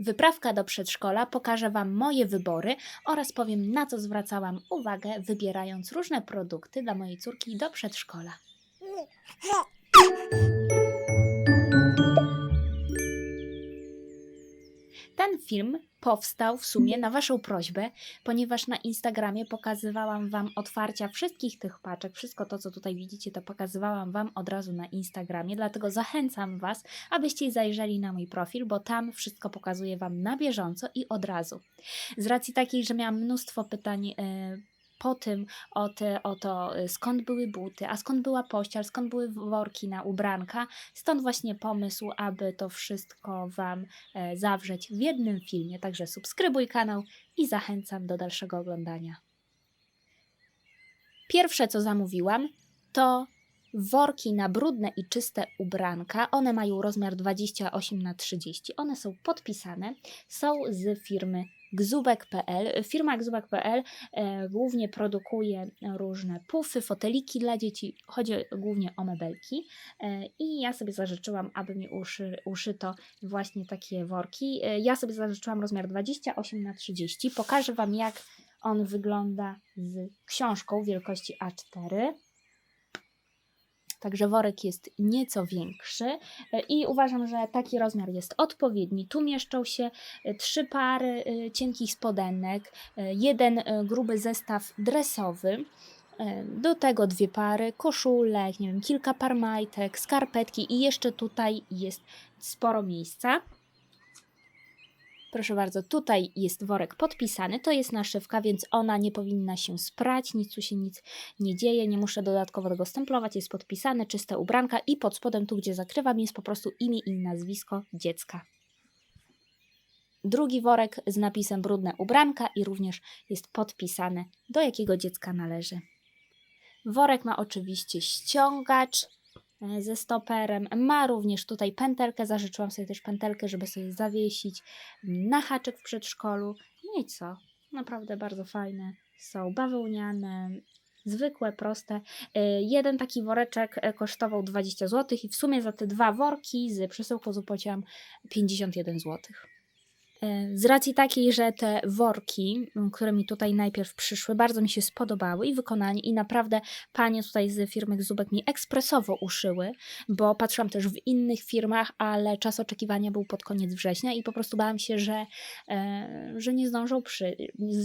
Wyprawka do przedszkola pokaże Wam moje wybory oraz powiem, na co zwracałam uwagę, wybierając różne produkty dla mojej córki do przedszkola. Ten film powstał w sumie na Waszą prośbę, ponieważ na Instagramie pokazywałam Wam otwarcia wszystkich tych paczek. Wszystko to, co tutaj widzicie, to pokazywałam Wam od razu na Instagramie, dlatego zachęcam Was, abyście zajrzeli na mój profil, bo tam wszystko pokazuję Wam na bieżąco i od razu. Z racji takiej, że miałam mnóstwo pytań. e, po tym o, te, o to, e, skąd były buty, a skąd była pościel, skąd były worki na ubranka. Stąd właśnie pomysł, aby to wszystko Wam e, zawrzeć w jednym filmie. Także subskrybuj kanał i zachęcam do dalszego oglądania. Pierwsze, co zamówiłam, to worki na brudne i czyste ubranka. One mają rozmiar 28 na 30. One są podpisane. Są z firmy gzubek.pl. Firma gzubek.pl e, głównie produkuje różne pufy, foteliki dla dzieci. Chodzi głównie o mebelki. E, I ja sobie zażyczyłam, aby mi uszy, uszyto właśnie takie worki. E, Ja sobie zażyczyłam rozmiar 28 na 30. Pokażę Wam, jak on wygląda z książką wielkości A4. Także worek jest nieco większy e, i uważam, że taki rozmiar jest odpowiedni. Tu mieszczą się e, trzy pary e, cienkich spodenek, jeden gruby zestaw dresowy. Do tego dwie pary koszulek, nie wiem, kilka par majtek, skarpetki i jeszcze tutaj jest sporo miejsca. Proszę bardzo, tutaj jest worek podpisany, to jest naszywka, więc ona nie powinna się sprać, nic tu się nic nie dzieje, nie muszę dodatkowo tego stemplować, jest podpisane, czyste ubranka i pod spodem, tu gdzie zakrywam, jest po prostu imię i nazwisko dziecka. Drugi worek z napisem brudne ubranka i również jest podpisane, do jakiego dziecka należy. Worek ma oczywiście ściągacz ze stoperem, ma również tutaj pętelkę, zażyczyłam sobie też pętelkę, żeby sobie zawiesić na haczyk w przedszkolu. No i co? Naprawdę bardzo fajne. Są bawełniane, zwykłe, proste. E, Jeden taki woreczek e, kosztował 20 zł i w sumie za te dwa worki z przesyłką zapłaciłam 51 zł. Z racji takiej, że te worki, które mi tutaj najpierw przyszły, bardzo mi się spodobały i wykonanie, i naprawdę panie tutaj z firmy Zubek mi ekspresowo uszyły, bo patrzyłam też w innych firmach, ale czas oczekiwania był pod koniec września i po prostu bałam się, że, że, nie, zdążą przy,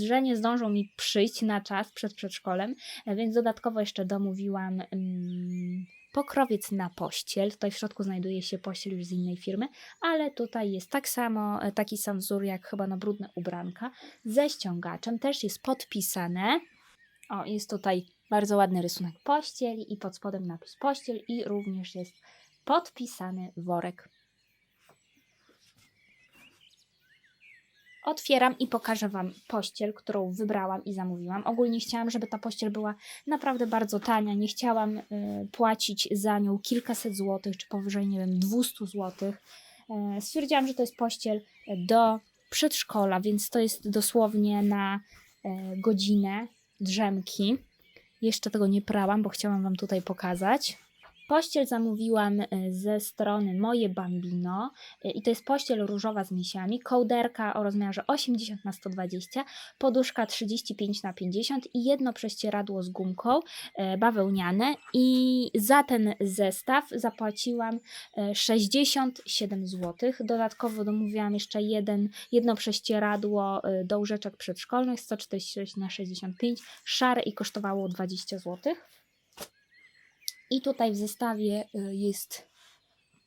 że nie zdążą mi przyjść na czas przed przedszkolem, więc dodatkowo jeszcze domówiłam. Mm, Pokrowiec na pościel. Tutaj w środku znajduje się pościel już z innej firmy, ale tutaj jest tak samo, e, taki sam wzór jak chyba na brudne ubranka, ze ściągaczem, też jest podpisane. O, jest tutaj bardzo ładny rysunek pościeli i pod spodem napis pościel i również jest podpisany worek. Otwieram i pokażę Wam pościel, którą wybrałam i zamówiłam. Ogólnie chciałam, żeby ta pościel była naprawdę bardzo tania. Nie chciałam y, płacić za nią kilkaset złotych, czy powyżej, nie wiem, 200 złotych. E, Stwierdziłam, że to jest pościel do przedszkola, więc to jest dosłownie na e, godzinę drzemki. Jeszcze tego nie prałam, bo chciałam Wam tutaj pokazać. Pościel zamówiłam e, ze strony Moje Bambino e, i to jest pościel różowa z misiami, kołderka o rozmiarze 80 na 120, poduszka 35 na 50 i jedno prześcieradło z gumką e, bawełniane i za ten zestaw zapłaciłam e, 67 zł. Dodatkowo domówiłam jeszcze jeden, jedno prześcieradło do łóżeczek przedszkolnych 146 na 65, szare i kosztowało 20 zł. I tutaj w zestawie y, jest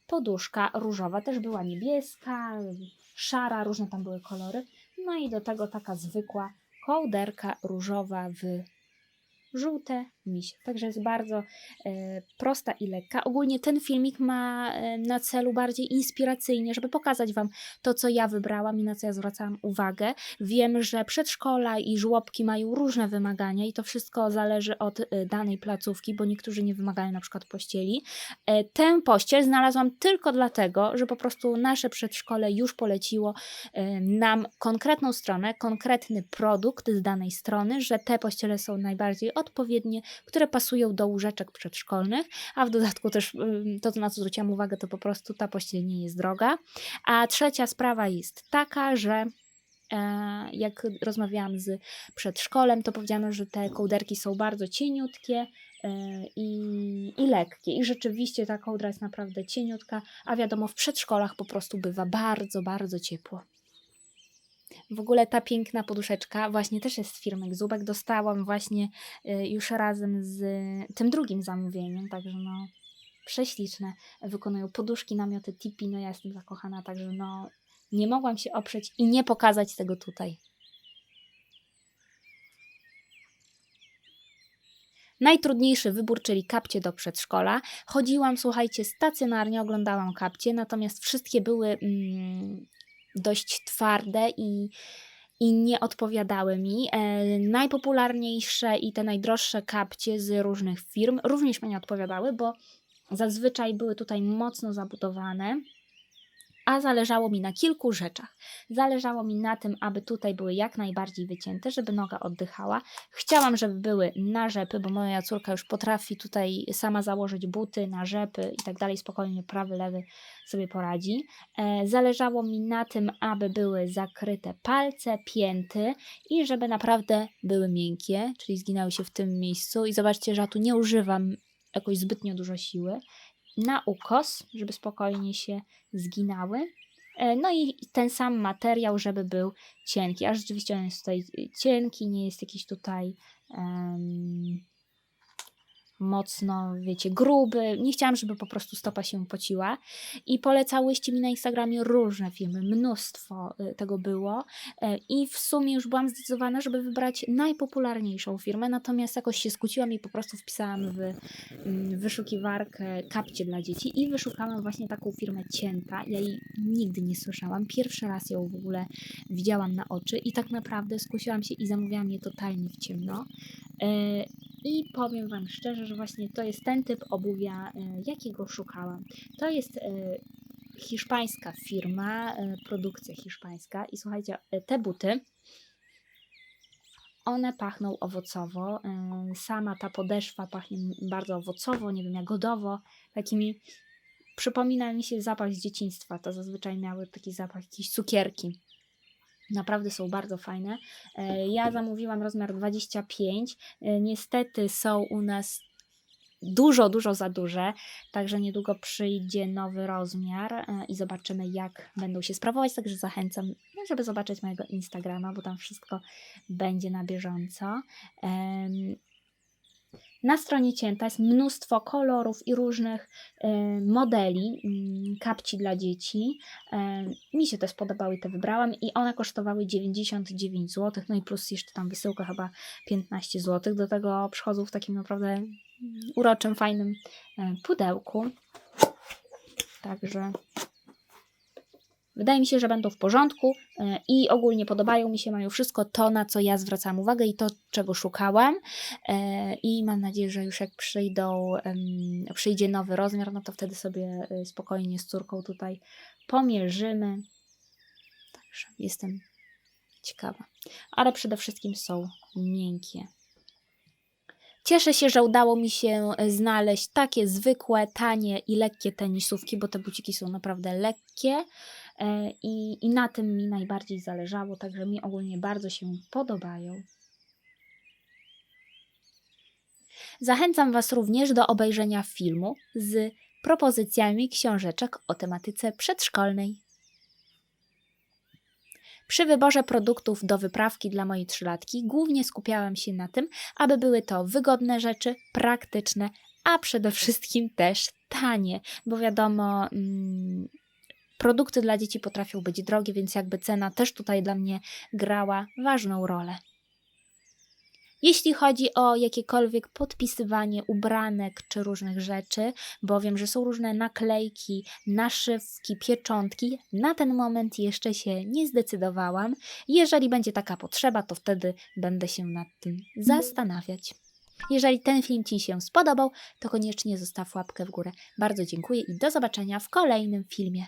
poduszka różowa, też była niebieska, szara, różne tam były kolory. No i do tego taka zwykła kołderka różowa w żółte misie. Także jest bardzo e, prosta i lekka. Ogólnie ten filmik ma e, na celu bardziej inspiracyjnie, żeby pokazać Wam to, co ja wybrałam i na co ja zwracałam uwagę. Wiem, że przedszkola i żłobki mają różne wymagania i to wszystko zależy od e, danej placówki, bo niektórzy nie wymagają na przykład pościeli. E, Tę pościel znalazłam tylko dlatego, że po prostu nasze przedszkole już poleciło e, nam konkretną stronę, konkretny produkt z danej strony, że te pościele są najbardziej odpowiednie, które pasują do łóżeczek przedszkolnych, a w dodatku też to, na co zwróciłam uwagę, to po prostu ta pościel nie jest droga. A trzecia sprawa jest taka, że e, jak rozmawiałam z przedszkolem, to powiedziano, że te kołderki są bardzo cieniutkie e, i, i lekkie. I rzeczywiście ta kołdra jest naprawdę cieniutka, a wiadomo, w przedszkolach po prostu bywa bardzo, bardzo ciepło. W ogóle ta piękna poduszeczka właśnie też jest z firmy Zubek. Dostałam właśnie y, już razem z tym drugim zamówieniem, także no prześliczne. Wykonują poduszki, namioty tipi, no ja jestem zakochana, także no nie mogłam się oprzeć i nie pokazać tego tutaj. Najtrudniejszy wybór, czyli kapcie do przedszkola. Chodziłam, słuchajcie, stacjonarnie, oglądałam kapcie, natomiast wszystkie były mm, dość twarde i, i nie odpowiadały mi. E, najpopularniejsze i te najdroższe kapcie z różnych firm również mi nie odpowiadały, bo zazwyczaj były tutaj mocno zabudowane. A zależało mi na kilku rzeczach. Zależało mi na tym, aby tutaj były jak najbardziej wycięte, żeby noga oddychała. Chciałam, żeby były na rzepy, bo moja córka już potrafi tutaj sama założyć buty na rzepy i tak dalej, spokojnie prawy, lewy sobie poradzi. E, Zależało mi na tym, aby były zakryte palce, pięty i żeby naprawdę były miękkie, czyli zginały się w tym miejscu. I zobaczcie, że ja tu nie używam jakoś zbytnio dużo siły. Na ukos, żeby spokojnie się zginały. E, No i ten sam materiał, żeby był cienki. A rzeczywiście on jest tutaj cienki, nie jest jakiś tutaj em, mocno, wiecie, gruby. Nie chciałam, żeby po prostu stopa się pociła. I polecałyście mi na Instagramie różne filmy, mnóstwo y, tego było. E, I w sumie już byłam zdecydowana, żeby wybrać najpopularniejszą firmę, natomiast jakoś się skusiłam i po prostu wpisałam w mm, wyszukiwarkę kapcie dla dzieci i wyszukałam właśnie taką firmę Cięta. Ja jej nigdy nie słyszałam. Pierwszy raz ją w ogóle widziałam na oczy i tak naprawdę skusiłam się i zamówiłam je totalnie w ciemno. I powiem Wam szczerze, że właśnie to jest ten typ obuwia, e, jakiego szukałam. To jest e, hiszpańska firma, e, produkcja hiszpańska i słuchajcie, te buty one pachną owocowo. Sama ta podeszwa pachnie bardzo owocowo, nie wiem, jagodowo, takimi przypomina mi się zapach z dzieciństwa. To zazwyczaj miały taki zapach jakiejś cukierki. Naprawdę są bardzo fajne. E, Ja zamówiłam rozmiar 25. E, Niestety są u nas dużo, dużo za duże, także niedługo przyjdzie nowy rozmiar e, i zobaczymy, jak będą się sprawować. Także zachęcam, no, żeby zobaczyć mojego Instagrama, bo tam wszystko będzie na bieżąco. Na stronie Cięta jest mnóstwo kolorów i różnych e, modeli mm, kapci dla dzieci. E, Mi się te spodobały i te wybrałam i one kosztowały 99 zł, no i plus jeszcze tam wysyłka chyba 15 zł. Do tego przychodzą w takim naprawdę mm, uroczym, fajnym e, pudełku. Także wydaje mi się, że będą w porządku e, i ogólnie podobają mi się, mają wszystko to, na co ja zwracam uwagę i to, czego szukałam. E, I mam nadzieję, że już jak przyjdą, przyjdzie nowy rozmiar, no to wtedy sobie e, spokojnie z córką tutaj pomierzymy. Także jestem ciekawa. Ale przede wszystkim są miękkie. Cieszę się, że udało mi się e, znaleźć takie zwykłe, tanie i lekkie tenisówki, bo te buciki są naprawdę lekkie e, i, i na tym mi najbardziej zależało, także mi ogólnie bardzo się podobają. Zachęcam Was również do obejrzenia filmu z propozycjami książeczek o tematyce przedszkolnej. Przy wyborze produktów do wyprawki dla mojej trzylatki głównie skupiałam się na tym, aby były to wygodne rzeczy, praktyczne, a przede wszystkim też tanie, bo wiadomo, mm, produkty dla dzieci potrafią być drogie, więc jakby cena też tutaj dla mnie grała ważną rolę. Jeśli chodzi o jakiekolwiek podpisywanie ubranek czy różnych rzeczy, bo wiem, że są różne naklejki, naszywki, pieczątki, na ten moment jeszcze się nie zdecydowałam. Jeżeli będzie taka potrzeba, to wtedy będę się nad tym zastanawiać. Jeżeli ten film Ci się spodobał, to koniecznie zostaw łapkę w górę. Bardzo dziękuję i do zobaczenia w kolejnym filmie.